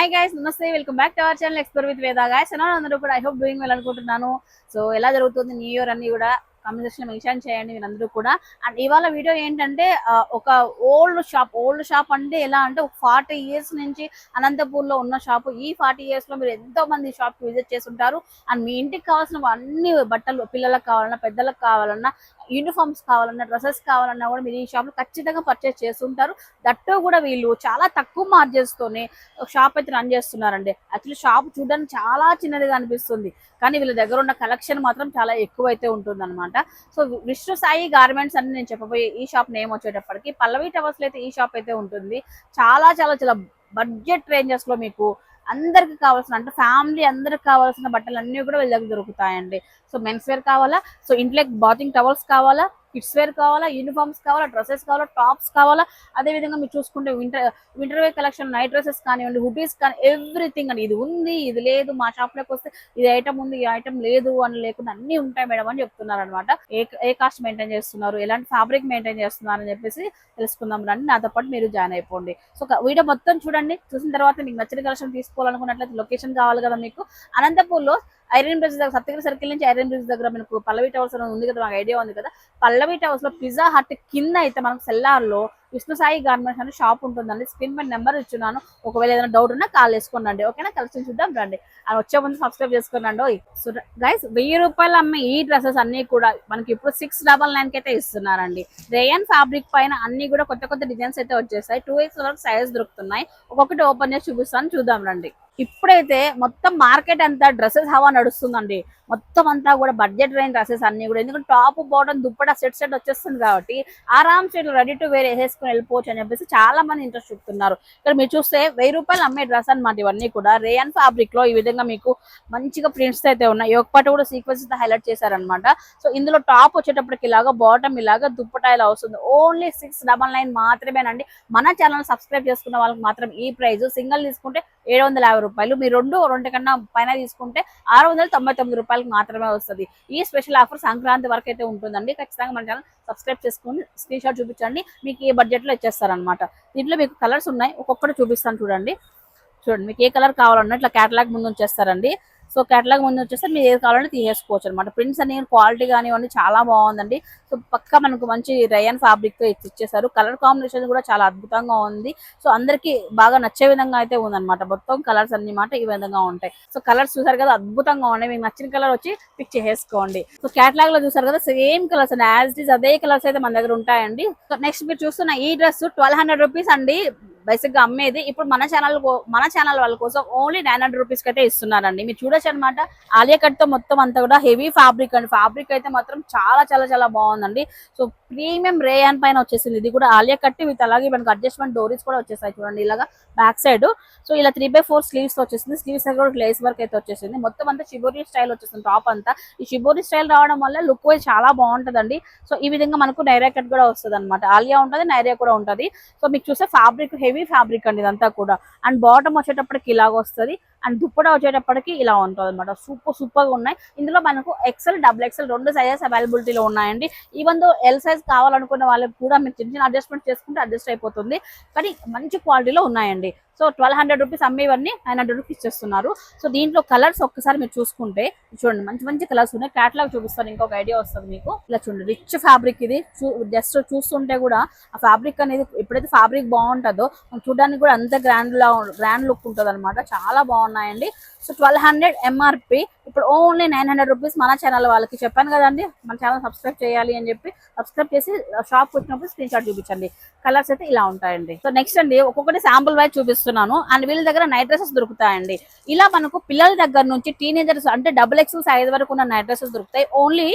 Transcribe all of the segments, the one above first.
Hi guys నమస్తే. Welcome back to our channel explore with Veda guys ఎలా అందరూ కూడా ఐ హోప్ డూయింగ్ వెల్ అనుకుంటున్నాను. సో ఎలా జరుగుతుంది? న్యూ ఇయర్ అన్ని కూడా కామెంట్ సెక్షన్ మెన్షన్ చేయండి మీరందరూ కూడా. అండ్ ఇవాళ వీడియో ఏంటంటే ఒక ఓల్డ్ షాప్ ఓల్డ్ షాప్ అంటే ఎలా అంటే ఒక ఫార్టీ ఇయర్స్ నుంచి అనంతపూర్లో ఉన్న షాప్ ఈ ఫార్టీ ఇయర్స్లో మీరు ఎంతో మంది షాప్కి విజిట్ చేసి ఉంటారు అండ్ మీ ఇంటికి కావాల్సిన అన్ని బట్టలు పిల్లలకు కావాలన్నా పెద్దలకు కావాలన్నా యూనిఫామ్స్ కావాలన్నా డ్రెస్సెస్ కావాలన్నా కూడా మీరు ఈ షాప్లో ఖచ్చితంగా పర్చేస్ చేస్తుంటారు. దట్టు కూడా వీళ్ళు చాలా తక్కువ మార్జిన్స్ తోనే షాప్ అయితే రన్ చేస్తున్నారండి. యాక్చువల్లీ షాప్ చూడడానికి చాలా చిన్నదిగా అనిపిస్తుంది. కానీ వీళ్ళ దగ్గర ఉన్న కలెక్షన్ మాత్రం చాలా ఎక్కువ అయితే ఉంటుంది అనమాట సో విష్ణు సాయి గార్మెంట్స్ అని నేను చెప్పబోయే ఈ షాప్ నేమ్ వచ్చేటప్పటికి పల్లవి టవర్స్లో అయితే ఈ షాప్ అయితే ఉంటుంది. చాలా చాలా చాలా బడ్జెట్ రేంజెస్లో మీకు అందరికి కావాల్సిన అంటే ఫ్యామిలీ అందరికి కావాల్సిన బట్టలు అన్ని కూడా వీళ్ళ దగ్గర దొరుకుతాయండి. సో మెన్స్ వేర్ కావాలా? సో ఇంట్లో బాతింగ్ టవల్స్ కావాలా? కిడ్స్ వేర్ కావాలా యూనిఫామ్స్ కావాలా డ్రెస్సెస్ కావాలా టాప్స్ కావాలా? అదే విధంగా మీరు చూసుకుంటే winter winter wear collection night dresses కానివ్వండి హుడీస్ కానీ ఎవ్రీథింగ్ అండి. ఇది ఉంది ఇది లేదు మా షాప్లోకి వస్తే ఇది ఐటమ్ ఉంది ఈ ఐటమ్ లేదు అని లేకుండా అన్ని ఉంటాయి మేడం అని చెప్తున్నారు అనమాట ఏ ఏ కాస్ట్ మెయింటైన్ చేస్తున్నారు ఎలాంటి ఫ్యాబ్రిక్ మెయింటైన్ చేస్తున్నారు అని చెప్పేసి తెలుసుకుందాం రండి. నాతో పాటు మీరు జాయిన్ అయిపోండి. సో వీడియో మొత్తం చూడండి. చూసిన తర్వాత మీకు నచ్చిన కలెక్షన్ తీసుకోవాలనుకున్నట్లయితే లొకేషన్ కావాలి కదా మీకు. అనంతపూర్లో ఐరన్ బ్రిడ్జ్ దగ్గర సప్తగిరి సర్కిల్ నుంచి ఐరన్ బ్రిడ్జ్ దగ్గర మనకు పల్లవి టవర్స్ ఉంది కదా మాకు ఐడియా ఉంది కదా. పల్లవి టవర్స్లో పిజ్జా హట్ కింద అయితే మనకు సెల్లార్లో విష్ణు సాయి గార్మెంట్స్ అనే షాప్ ఉంటుందండి. స్క్రీన్ పై నెంబర్ ఇచ్చున్నాను. ఒకవేళ ఏదైనా డౌట్ ఉన్నా కాల్ చేసుకోండి ఓకేనా కలిసి చూద్దాం రండి. అని వచ్చే ముందు సబ్స్క్రైబ్ చేసుకోండి ఓయ్ సో గైస్ వెయ్యి రూపాయలు అమ్మే ఈ డ్రెస్సెస్ అన్ని కూడా మనకి ఇప్పుడు సిక్స్ డబల్ నైన్కి అయితే ఇస్తున్నారండి. రేయన్ ఫ్యాబ్రిక్ పైన అన్ని కూడా కొత్త కొత్త డిజైన్స్ అయితే వచ్చేసాయి. టూ ఎక్స్ వరకు సైజ్ దొరుకుతున్నాయి. ఒక్కొక్కటి ఓపెన్ చేసి చూపిస్తాను. చూద్దాం రండి. ఇప్పుడైతే మొత్తం మార్కెట్ అంతా డ్రెస్సెస్ హవా నడుస్తుందండి. మొత్తం అంతా కూడా బడ్జెట్ రేంజ్ డ్రెస్సెస్ అన్ని కూడా. ఎందుకంటే top bottom dupatta set set వచ్చేస్తుంది కాబట్టి ఆరామ్ సెట్ రెడీ టు వేర్ వేసేసుకుని వెళ్ళిపోవచ్చు అని చెప్పేసి చాలా మంది ఇంట్రెస్ట్ చూపుతున్నారు. ఇక్కడ మీరు చూస్తే వెయ్యి రూపాయలు అమ్మే డ్రెస్ అన్నమాట ఇవన్నీ కూడా. రేయన్ ఫ్యాబ్రిక్లో ఈ విధంగా మీకు మంచిగా ప్రింట్స్ అయితే ఉన్నాయి. ఒక కూడా సీక్వెన్స్ హైలైట్ చేశారనమాట సో ఇందులో టాప్ వచ్చేటప్పటికి ఇలాగా బాటమ్ ఇలాగా దుప్పట ఇలా వస్తుంది. ఓన్లీ సిక్స్ డబల్ నైన్ మాత్రమేనండి. మన ఛానల్ సబ్స్క్రైబ్ చేసుకున్న వాళ్ళకి మాత్రం ఈ ప్రైస్ సింగిల్ తీసుకుంటే ఏడు వందల యాభై రూపాయలు. మీరు రెండు రెండు కన్నా పైన తీసుకుంటే ఆరు వందల తొంభై తొమ్మిది రూపాయలకు మాత్రమే వస్తుంది. ఈ స్పెషల్ ఆఫర్ సంక్రాంతి వరకు అయితే ఉంటుందండి. ఖచ్చితంగా మన ఛానల్ సబ్స్క్రైబ్ చేసుకుని స్క్రీన్ షాట్ చూపించండి. మీకు ఏ బడ్జెట్లో ఇచ్చేస్తారనమాట దీంట్లో మీకు కలర్స్ ఉన్నాయి. ఒక్కొక్కటి చూపిస్తాను చూడండి. చూడండి మీకు ఏ కలర్ కావాలన్నా ఇట్లా క్యాటలాగ్ ముందు వచ్చేస్తారండి సో కేటలాగ్ ముందు వచ్చేస్తే మీరు ఏది కావాలంటే తీసేసుకోవచ్చు అనమాట ప్రింట్స్ అన్ని క్వాలిటీ కానివ్వండి చాలా బాగుందండి. సో పక్క మనకు మంచి రయన్ ఫ్యాబ్రిక్తో ఇచ్చేసారు కలర్ కాంబినేషన్ కూడా చాలా అద్భుతంగా ఉంది. సో అందరికి బాగా నచ్చే విధంగా అయితే ఉందన్నమాట. మొత్తం కలర్స్ అన్ని మాట ఈ విధంగా ఉంటాయి. సో కలర్స్ చూసారు కదా అద్భుతంగా ఉన్నాయి. మీకు నచ్చిన కలర్ వచ్చి పిక్ చేసుకోండి సో కేటలాగ్లో చూసారు కదా సేమ్ కలర్స్ అండి. యాజ్ ఇట్ ఈస్ అదే కలర్స్ అయితే మన దగ్గర ఉంటాయండి. సో నెక్స్ట్ మీరు చూస్తున్న ఈ డ్రెస్ ట్వెల్వ్ హండ్రెడ్ రూపీస్ అండి. బేసిక్గా అమ్మేది. ఇప్పుడు మన ఛానల్ మన ఛానల్ వాళ్ళ కోసం ఓన్లీ నైన్ హండ్రెడ్ రూపీస్ అయితే ఇస్తున్నారండి. మీరు చూడొచ్చు అనమాట ఆలియా కట్తో మొత్తం అంతా కూడా హెవీ ఫ్యాబ్రిక్ అండి. ఫ్యాబ్రిక్ అయితే మాత్రం చాలా చాలా చాలా బాగుందండి. సో ప్రీమియం రేయాన్ పైన వచ్చేసింది. ఇది కూడా ఆలియా కట్టి విత్ అలాగే మనకు అడ్జస్ట్మెంట్ డోరీస్ కూడా వచ్చేసాయి చూడండి. ఇలాగా బ్యాక్ సైడ్ సో ఇలా త్రీ బై ఫోర్ స్లీవ్స్ వచ్చేసింది. స్లీవ్స్ దగ్గర కూడా గ్లేస్ వర్క్ అయితే వచ్చేసింది. మొత్తం అంతా షిబోరీ స్టైల్ వచ్చేసింది టాప్ అంతా. ఈ షిబోరీ స్టైల్ రావడం వల్ల లుక్ వైజ్ చాలా బాగుంటదండి. సో ఈ విధంగా మనకు నైరియా కట్ కూడా వస్తుంది అనమాట ఆలియా ఉంటుంది నైరియా కూడా ఉంటది. సో మీకు చూస్తే ఫ్యాబ్రిక్ హెవీ హెవీ ఫ్యాబ్రిక్ అండి ఇదంతా కూడా. అండ్ బాటమ్ వచ్చేటప్పటికి ఇలాగ వస్తుంది. అండ్ దుప్పట వచ్చేటప్పటికి ఇలా ఉంటుంది అనమాట సూపర్ సూపర్గా ఉన్నాయి. ఇందులో మనకు ఎక్సెల్ డబుల్ ఎక్సెల్ రెండు సైజెస్ అవైలబిలిటీలో ఉన్నాయండి. ఈవెన్ దో ఎల్ సైజ్ కావాలనుకున్న వాళ్ళకి కూడా మీరు చిన్న చిన్న అడ్జస్ట్మెంట్ చేసుకుంటే అడ్జస్ట్ అయిపోతుంది. కానీ మంచి క్వాలిటీలో ఉన్నాయండి. సో ట్వెల్వ్ హండ్రెడ్ రూపీస్ అమ్మేవన్నీ నైన్ హండ్రెడ్ రూపీస్ ఇచ్చేస్తున్నారు. సో దీంట్లో కలర్స్ ఒక్కసారి మీరు చూసుకుంటే చూడండి మంచి మంచి కలర్స్ ఉన్నాయి. క్యాటలాగ్ చూపిస్తాను ఇంకొక ఐడియా వస్తుంది మీకు. ఇలా చూడండి రిచ్ ఫ్యాబ్రిక్ ఇది. జస్ట్ చూస్తుంటే కూడా ఆ ఫ్యాబ్రిక్ అనేది ఎప్పుడైతే ఫ్యాబ్రిక్ బాగుంటుందో చూడడానికి కూడా అంత గ్రాండ్ లా గ్రాండ్ లుక్ ఉంటుంది అనమాట చాలా బాగున్నాయండి. సో ట్వెల్వ్ హండ్రెడ్ ఎంఆర్పి ఇప్పుడు ఓన్లీ నైన్ హండ్రెడ్ రూపీస్ మన ఛానల్ వాళ్ళకి చెప్పాను కదండి. మన ఛానల్ సబ్స్క్రైబ్ చేయాలి అని చెప్పి సబ్స్క్రైబ్ చేసి షాప్ వచ్చినప్పుడు స్క్రీన్ షాట్ చూపించండి. కలర్స్ అయితే ఇలా ఉంటాయండి. సో నెక్స్ట్ అండి ఒక్కొక్కటి శాంపుల్ వైజ్ చూపిస్తున్నాను. అండ్ వీళ్ళ దగ్గర నైట్ డ్రెస్సెస్ దొరుకుతాయండి. ఇలా మనకు పిల్లల దగ్గర నుంచి టీనేజర్స్ అంటే డబుల్ ఎక్స్ఎల్ సైజ్ వరకు ఉన్న నైట్ డ్రెస్సెస్ దొరుకుతాయి. ఓన్లీ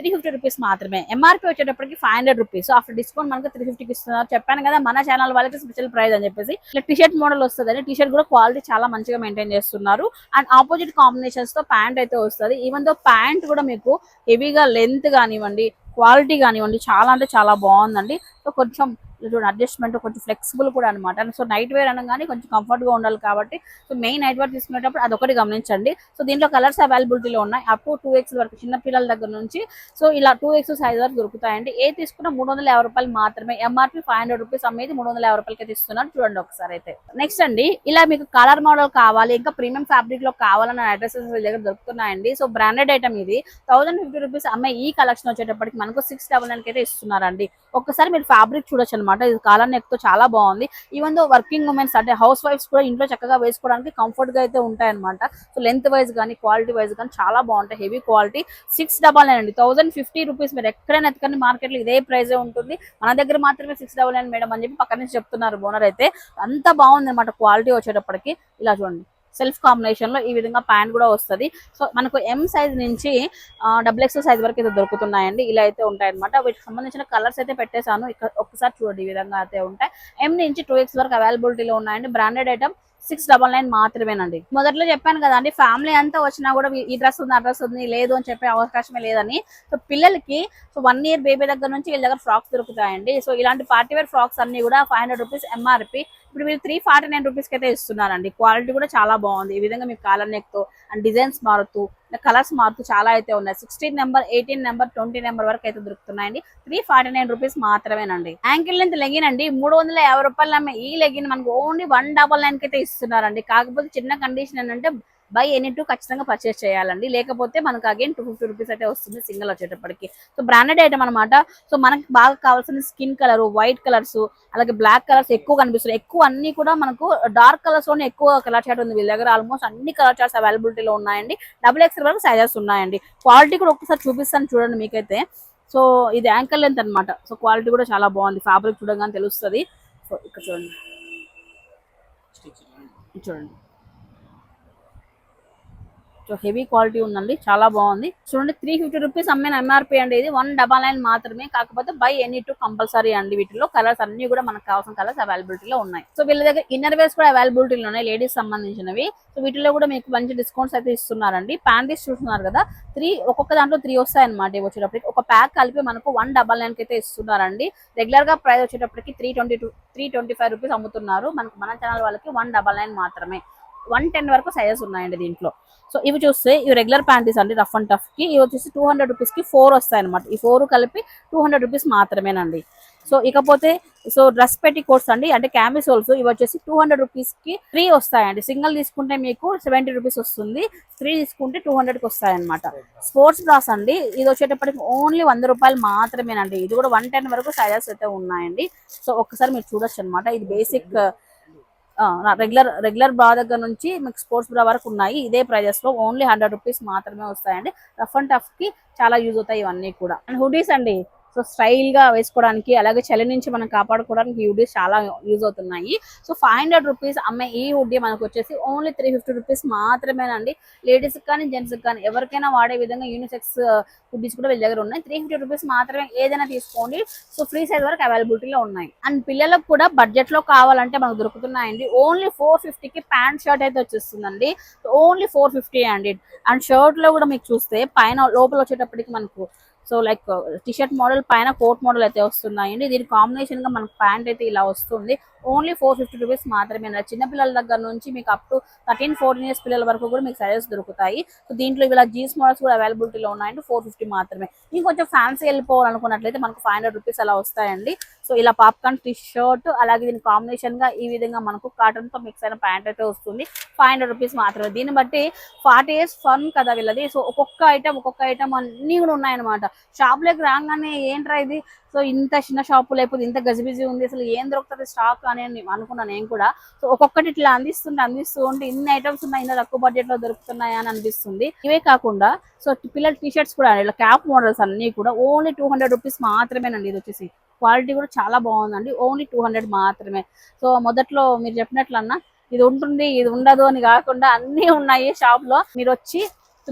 త్రీ ఫిఫ్టీ రూపీస్ మాత్రమే. ఎంఆర్పీ వచ్చేటప్పటికి five hundred rupees after discount మనకు త్రీ ఫిఫ్టీకి ఇస్తున్నారు. చెప్పాను కదా మన ఛానల్ వాళ్ళకి స్పెషల్ ప్రైస్ అని చెప్పేసి. ఇట్లా టీ షర్ట్ మోడల్ వస్తుంది టీ షర్ట్ కూడా క్వాలిటీ చాలా మంచిగా మెయింటైన్ చేస్తున్నారు. అండ్ ఆపోజిట్ కాంబినేషన్స్తో ప్యాంట్ అయితే వస్తుంది. ఈవెన్ దో ప్యాంట్ కూడా మీకు హెవీగా లెంత్ కానివ్వండి క్వాలిటీ కానివ్వండి చాలా అంటే చాలా బాగుందండి. సో కొంచెం చూడండి అడ్జస్ట్మెంట్ కొంచెం ఫ్లెక్సిబుల్ కూడా అనమాట సో నైట్ వేర్ అనగానే కొంచెం కంఫర్ట్గా గా ఉండాలి కాబట్టి సో మెయిన్ నైట్ వేర్ తీసుకునేటప్పుడు అదొకటి గమనించండి. సో దీంట్లో కలర్స్ అవైలబిలిటీలో ఉన్నాయి. అప్ టూ ఎక్స్ వరకు చిన్న పిల్లల దగ్గర నుంచి సో ఇలా టూ ఎక్స్ సైజ్ వరకు దొరుకుతాయండి. ఏ తీసుకున్నా మూడు వందల యాభై రూపాయలు మాత్రమే. ఎంఆర్పి ఫైవ్ హండ్రెడ్ రూపీస్ అమ్మేది మూడు వందల యాభై రూపాయలకి అయితే చూడండి ఒకసారి అయితే. నెక్స్ట్ అండి ఇలా మీకు కలర్ మోడల్ కావాలి ఇంకా ప్రీమియం ఫ్యాబ్రిక్లో కావాలన్న అడ్రస్ దగ్గర దొరుకుతున్నాయండి. సో బ్రాండెడ్ ఐటమ్ ఇది. థౌసండ్ ఫిఫ్టీ రూపీస్ అమ్మే ఈ కలెక్షన్ వచ్చేటప్పటికి మనకు సిక్స్ డబల్ నైన్కి అయితే ఇస్తున్నారండి. ఒక్కసారి మీరు ఫ్యాబ్రిక్ చూడొచ్చు అనమాట ఇది కాలర్ నెక్తో చాలా బాగుంది. ఈవెన్ దో వర్కింగ్ ఉమెన్స్ అంటే హౌస్ వైఫ్స్ కూడా ఇంట్లో చక్కగా వేసుకోవడానికి కంఫర్ట్గా అయితే ఉంటాయన్నమాట. సో లెంత్ వైజ్ కానీ క్వాలిటీ వైజ్ కానీ చాలా బాగుంటాయి. Heavy quality six double nine అండి. థౌసండ్ ఫిఫ్టీ రూపీస్ మీరు ఎక్కడైనా ఎత్తుకని మార్కెట్లో ఇదే ప్రైజే ఉంటుంది. మన దగ్గర మాత్రమే సిక్స్ డబల్ నైన్ మేడం అని చెప్పి పక్కన నుంచి చెప్తున్నారు బోనర్ అయితే. అంత బాగుంది అనమాట క్వాలిటీ వచ్చేటప్పటికి. ఇలా చూడండి. సెల్ఫ్ కాంబినేషన్లో ఈ విధంగా ప్యాంట్ కూడా వస్తది. సో మనకు ఎం సైజ్ నుంచి డబుల్ ఎక్స్ సైజ్ వరకు అయితే దొరుకుతున్నాయండి. ఇలా అయితే ఉంటాయి అనమాట వీటికి సంబంధించిన కలర్స్ అయితే పెట్టేశాను. ఇక్కడ ఒక్కసారి చూడండి ఈ విధంగా అయితే ఉంటాయి. ఎం నుంచి టూ ఎక్స్ వరకు అవైలబిలిటీలో ఉన్నాయండి. Branded item six double nine మాత్రమేనండి. మొదట్లో చెప్పాను కదండి ఫ్యామిలీ అంతా వచ్చినా కూడా ఈ డ్రెస్ ఉంది ఆ డ్రెస్ ఉంది లేదు అని చెప్పే అవకాశమే లేదని. సో పిల్లలకి సో వన్ ఇయర్ బేబీ దగ్గర నుంచి వీళ్ళ దగ్గర ఫ్రాక్స్ దొరుకుతాయండి. సో ఇలాంటి పార్టీ వేర్ ఫ్రాక్స్ అన్ని కూడా ఫైవ్ హండ్రెడ్ రూపీస్ ఎంఆర్పి ఇప్పుడు మీరు త్రీ ఫార్టీ నైన్ రూపీస్కి అయితే ఇస్తున్నారండి. క్వాలిటీ కూడా చాలా బాగుంది. ఈ విధంగా మీకు కాలర్ నెక్తో అండ్ డిజైన్స్ మారుతూ కలర్స్ మారుతూ చాలా అయితే ఉన్నాయి. Sixteen number eighteen number twenty number వరకు అయితే దొరుకుతున్నాయండి. త్రీ ఫార్టీ నైన్ రూపీస్ మాత్రమేనండి. యాంకిల్ లెంత్ లెగిన్ అండి. మూడు వందల యాభై రూపాయలు ఈ లెగిన్ మనకు ఓన్లీ వన్ డబల్ నైన్కి అయితే ఇస్తున్నారండి. కాకపోతే చిన్న కండిషన్ ఏంటంటే బై ఎనీ టూ ఖచ్చితంగా పర్చేస్ చేయాలండి. లేకపోతే మనకు అగైన్ టూ ఫిఫ్టీ రూపీస్ అయితే వస్తుంది సింగిల్ వచ్చేటప్పటికి. సో బ్రాండెడ్ ఐటమ్ అనమాట సో మనకి బాగా కావాల్సిన స్కిన్ కలర్ వైట్ కలర్స్ అలాగే బ్లాక్ కలర్స్ ఎక్కువ కనిపిస్తున్నాయి. ఎక్కువ అన్ని కూడా మనకు డార్క్ కలర్స్లోనే ఎక్కువ కలర్ చార్ట్ ఉంది. వీళ్ళ దగ్గర ఆల్మోస్ట్ అన్ని కలర్ చార్ట్స్ అవైలబిలిటీలో ఉన్నాయండి. డబుల్ ఎక్స్ వరకు సైజెస్ ఉన్నాయండి. క్వాలిటీ కూడా ఒకసారి చూపిస్తాను చూడండి మీకైతే. సో ఇది యాంకల్ లెంత్ అన్నమాట. సో క్వాలిటీ కూడా చాలా బాగుంది. ఫ్యాబ్రిక్ చూడగానే తెలుస్తుంది. సో ఇక్కడ చూడండి. చూడండి. సో హెవీ క్వాలిటీ ఉందండి చాలా బాగుంది. చూడండి త్రీ ఫిఫ్టీ రూపీస్ అమ్మిన ఎంఆర్పి అండి ఇది. వన్ డబల్ నైన్ మాత్రమే కాకపోతే బై ఎనీ టూ కంపల్సరీ అండి వీటిలో కలర్స్ అన్ని కూడా మనకు కావాల్సిన కలర్స్ అవైలబిలిటీలో ఉన్నాయి. సో వీళ్ళ దగ్గర ఇన్నర్ వేర్స్ కూడా అవైలబిలిటీలో ఉన్నాయి లేడీస్ సంబంధించినవి. సో వీటిలో కూడా మీకు మంచి డిస్కౌంట్స్ అయితే ఇస్తున్నారండి. ప్యాంటీస్ చూస్తున్నారు కదా త్రీ ఒక్కొక్క దాంట్లో త్రీ వస్తాయి అనమాట వచ్చేటప్పటికి. ఒక ప్యాక్ కలిపి మనకు వన్ డబల్ నైన్కి అయితే ఇస్తున్నారండి. రెగ్యులర్గా ప్రైస్ వచ్చేటప్పటికి three twenty two three twenty five rupees అమ్ముతున్నారు. మనకు మన ఛానల్ వాళ్ళకి వన్ డబల్ నైన్ మాత్రమే. వన్ టెన్ వరకు సైజెస్ ఉన్నాయండి దీంట్లో. సో ఇవి చూస్తే ఇవి రెగ్యులర్ ప్యాంటీస్ అండి రఫ్ అండ్ టఫ్కి ఇవి వచ్చేసి టూ హండ్రెడ్ రూపీస్కి ఫోర్ వస్తాయి అనమాట ఈ ఫోర్ కలిపి టూ హండ్రెడ్ రూపీస్ మాత్రమేనండి. సో ఇకపోతే సో డ్రెస్ పెట్టి కోట్స్ అండి అంటే క్యామిసోల్స్ ఇవి వచ్చేసి టూ హండ్రెడ్ రూపీస్కి త్రీ వస్తాయండి. సింగిల్ తీసుకుంటే మీకు సెవెంటీ రూపీస్ వస్తుంది. త్రీ తీసుకుంటే టూ హండ్రెడ్కి వస్తాయన్నమాట. వస్తాయి అనమాట స్పోర్ట్స్ బ్రాస్ అండి ఇది వచ్చేటప్పటికి ఓన్లీ వంద రూపాయలు మాత్రమేనండి. ఇది కూడా వన్ టెన్ వరకు సైజెస్ అయితే ఉన్నాయండి. సో ఒక్కసారి మీరు చూడొచ్చు అనమాట ఇది బేసిక్ రెగ్యులర్ రెగ్యులర్ బ్రా దగ్గర నుంచి మీకు స్పోర్ట్స్ బ్రా వరకు ఉన్నాయి. ఇదే ప్రైజెస్లో ఓన్లీ హండ్రెడ్ రూపీస్ మాత్రమే వస్తాయండి. రఫ్ అండ్ టఫ్కి చాలా యూజ్ అవుతాయి ఇవన్నీ కూడా. అండ్ హుడీస్ అండి సో స్టైల్గా వేసుకోవడానికి అలాగే చలి నుంచి మనం కాపాడుకోవడానికి ఈ హుడీస్ చాలా యూజ్ అవుతున్నాయి. సో ఫైవ్ హండ్రెడ్ రూపీస్ అమ్మే ఈ హుడ్డీ మనకు వచ్చేసి ఓన్లీ త్రీ ఫిఫ్టీ రూపీస్ మాత్రమేనండి. లేడీస్ కానీ జెంట్స్ కానీ ఎవరికైనా వాడే విధంగా యూనిసెక్స్ హుడ్డీస్ uh, కూడా వీళ్ళ దగ్గర ఉన్నాయి. త్రీ ఫిఫ్టీ రూపీస్ మాత్రమే ఏదైనా తీసుకోండి. సో ఫ్రీ సైజ్ వరకు అవైలబిలిటీలో ఉన్నాయి. అండ్ పిల్లలకు కూడా బడ్జెట్లో కావాలంటే మనకు దొరుకుతున్నాయండి. ఓన్లీ ఫోర్ ఫిఫ్టీకి ప్యాంట్ షర్ట్ అయితే వచ్చేస్తుందండి. ఓన్లీ ఫోర్ ఫిఫ్టీ అండి. అండ్ షర్ట్లో కూడా మీకు చూస్తే పైన లోపల వచ్చేటప్పటికి మనకు so like T shirt model పైన కోట్ మోడల్ అయితే వస్తున్నాయండి. దీని కాంబినేషన్గా మనకు ప్యాంట్ అయితే ఇలా వస్తుంది. ఓన్లీ ఫోర్ ఫిఫ్టీ రూపీస్ మాత్రమే చిన్న పిల్లల దగ్గర నుంచి మీకు up to thirteen fourteen years పిల్లల వరకు కూడా మీకు సైజెస్ దొరుకుతాయి. సో దీంట్లో ఇలా జీన్స్ మోడల్స్ కూడా అవైలబిలిటీలో ఉన్నాయండి ఫోర్ ఫిఫ్టీ మాత్రమే. ఇంకొంచెం ఫ్యాన్సీ వెళ్ళిపోవాలనుకున్నట్లయితే మనకు ఫైవ్ హండ్రెడ్ రూపీస్ అలా వస్తాయండి. సో ఇలా పాప్కార్న్ టీ షర్ట్ అలాగే దీని కాంబినేషన్గా ఈ విధంగా మనకు కాటన్తో మిక్స్ అయిన ప్యాంట్ అయితే వస్తుంది. ఫైవ్ హండ్రెడ్ రూపీస్ మాత్రమే. దీన్ని బట్టి ఫార్టీ ఇయర్స్ ఫన్ కదా వీళ్ళది. సో ఒక్కొక్క ఐటమ్ ఒక్కొక్క ఐటమ్ అన్ని కూడా ఉన్నాయన్నమాట. షాప్లోకి రాగానే ఏంట్రా ఇది? సో ఇంత చిన్న షాపు లేకపోతే ఇంత గజిబిజి ఉంది అసలు ఏం దొరుకుతుంది స్టాక్ అని అనుకున్నాను నేను కూడా. సో ఒక్కొక్కటి ఇట్లా అందిస్తుంటే అందిస్తూ ఉంటే ఇన్ని ఐటమ్స్ ఉన్నాయి ఇంత తక్కువ బడ్జెట్లో దొరుకుతున్నాయి అని అనిపిస్తుంది. ఇవే కాకుండా సో పిల్లల టీ షర్ట్స్ కూడా ఇలా క్యాప్ మోడల్స్ అన్ని కూడా ఓన్లీ టూ హండ్రెడ్ రూపీస్ మాత్రమేనండి. ఇది వచ్చేసి క్వాలిటీ కూడా చాలా బాగుందండి. ఓన్లీ టూ హండ్రెడ్ మాత్రమే. సో మొదట్లో మీరు చెప్పినట్లన్నా ఇది ఉంటుంది ఇది ఉండదు అని కాకుండా అన్ని ఉన్నాయి షాప్లో. మీరు వచ్చి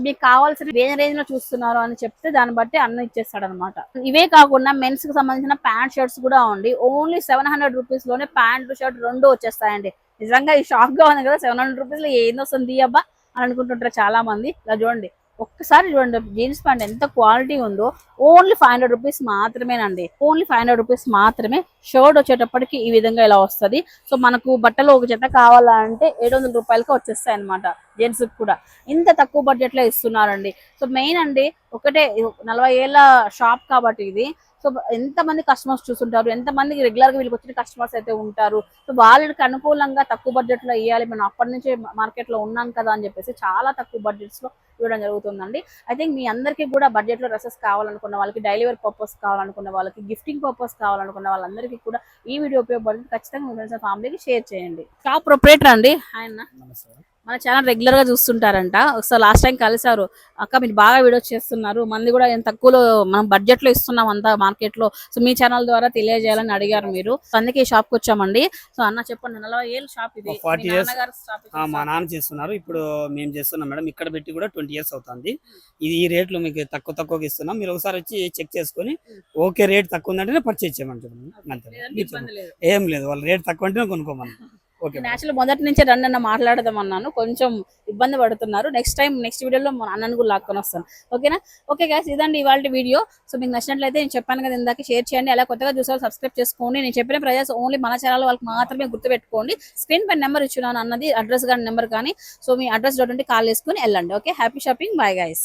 మీకు కావాల్సిన ఏ రేంజ్లో చూస్తున్నారు అని చెప్తే దాన్ని బట్టి అన్న ఇచ్చేస్తాడు అనమాట ఇవే కాకుండా మెన్స్కి సంబంధించిన ప్యాంట్ షర్ట్స్ కూడా ఉంది. ఓన్లీ సెవెన్ హండ్రెడ్ రూపీస్లోనే ప్యాంట్ షర్ట్ రెండు వచ్చేస్తాయండి. నిజంగా ఈ షాక్గా ఉంది కదా సెవెన్ హండ్రెడ్ రూపీస్లో ఏం వస్తుంది అబ్బా అని అనుకుంటుంటారు చాలా మంది ఇలా చూడండి. ఒక్కసారి చూడండి జీన్స్ ప్యాంట్ ఎంత క్వాలిటీ ఉందో ఓన్లీ ఫైవ్ హండ్రెడ్ రూపీస్ మాత్రమేనండి. ఓన్లీ ఫైవ్ హండ్రెడ్ రూపీస్ మాత్రమే షర్ట్ వచ్చేటప్పటికి ఈ విధంగా ఇలా వస్తది. సో మనకు బట్టలు ఒక జత కావాలంటే ఏడు వందల రూపాయలకి వచ్చేస్తాయి అనమాట జెంట్స్కి కూడా. ఇంత తక్కువ బడ్జెట్లో ఇస్తున్నారండి. సో మెయిన్ అండి ఒకటే నలభై ఏళ్ళ షాప్ కాబట్టి ఇది. సో ఎంత మంది కస్టమర్స్ చూస్తుంటారు ఎంత మందికి రెగ్యులర్గా వీళ్ళకి వచ్చిన కస్టమర్స్ అయితే ఉంటారు. సో వాళ్ళకి అనుకూలంగా తక్కువ బడ్జెట్లో ఇవ్వాలి మనం అప్పటి నుంచే మార్కెట్లో ఉన్నాం కదా అని చెప్పేసి చాలా తక్కువ బడ్జెట్స్లో ఇవ్వడం జరుగుతుందండి. ఐ థింక్ మీ అందరికీ కూడా బడ్జెట్లో డ్రెస్సెస్ కావాలనుకున్న వాళ్ళకి డైలీ పర్పస్ కావాలనుకున్న వాళ్ళకి గిఫ్టింగ్ పర్పస్ కావాలనుకున్న వాళ్ళందరికీ కూడా ఈ వీడియో ఉపయోగపడుతుంది. ఖచ్చితంగా మీ ఫ్రెండ్స్ ఫ్యామిలీకి షేర్ చేయండి. షాప్ ప్రొపరేటర్ అండి. ఆయన నమస్తే. మన ఛానల్ రెగ్యులర్గా చూస్తుంటారంట. ఒకసారి లాస్ట్ టైం కలిసారు అక్క మీరు బాగా వీడియోస్ చేస్తున్నారు. మంది కూడా ఎంత తక్కువలో మనం బడ్జెట్లో ఇస్తున్నాం అంతా మార్కెట్లో. సో మీ ఛానల్ ద్వారా తెలియజేయాలని అడిగారు మీరు. అందుకే ఈ షాప్కి వచ్చామండి. సో అన్న చెప్పండి నలభై ఏళ్ళు షాప్ ఇది. ఒక 40 మీ నాన్న చేస్తున్నారు. ఇప్పుడు మేము చేస్తున్నాం మేడం. ఇక్కడ పెట్టి కూడా ట్వంటీ ఇయర్స్ అవుతుంది. ఇది ఈ రేట్లు మీకు తక్కువ తక్కువకి ఇస్తున్నాం. మీరు ఒకసారి వచ్చి చెక్ చేసుకొని ఓకే రేట్ తక్కువ ఉందంటేనే పర్చేజ్ అంతే లేదు. ఏం లేదు. వాళ్ళు రేట్ తక్కువ అంటేనే కొనుక్కోమని ఓకే నేచురల్ మొదటి నుంచే రండి అన్న మాట్లాడదాం అన్నాను. కొంచెం ఇబ్బంది పడుతున్నారు. నెక్స్ట్ టైం నెక్స్ట్ వీడియోలో మన అన్నను కూడా లాక్కొని వస్తాను. ఓకేనా ఓకే గ్యాస్ ఇదండి ఇవాళ వీడియో. సో మీకు నచ్చినట్లయితే నేను చెప్పాను కదా ఇందాక షేర్ చేయండి. అలా కొత్తగా చూసారు సబ్స్క్రైబ్ చేసుకోండి. నేను చెప్పిన ప్రజెస్ ఓన్లీ మన ఛానల్ వాళ్ళకి మాత్రమే గుర్తుపెట్టుకోండి. స్క్రీన్ పై నెంబర్ ఇచ్చున్నాను అన్నది అడ్రస్ కానీ నెంబర్ కానీ. సో మీ అడ్రస్ డోట్ కాల్ చేసుకుని వెళ్ళండి. Okay happy shopping bye guys